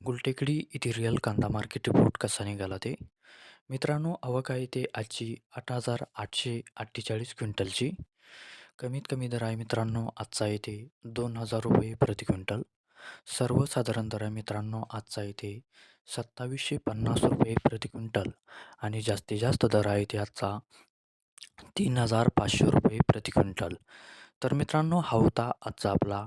गुलटेकडी इथे रिअल कांदा market report कसा निघाला ते? मित्रांनो आवक आहे ते आजची आठ हजार आठशे अठ्ठेचाळीस क्विंटलची. कमीत कमी दर आहे मित्रांनो आजचा येथे दोन हजार रुपये प्रति क्विंटल. सर्वसाधारण दर आहे मित्रांनो आजचा येथे सत्तावीसशे पन्नास रुपये प्रति क्विंटल. आणि जास्तीत जास्त दर आहे ते आजचा तीन हजार पाचशे रुपये प्रति क्विंटल. तर मित्रांनो हा होता आजचा आपला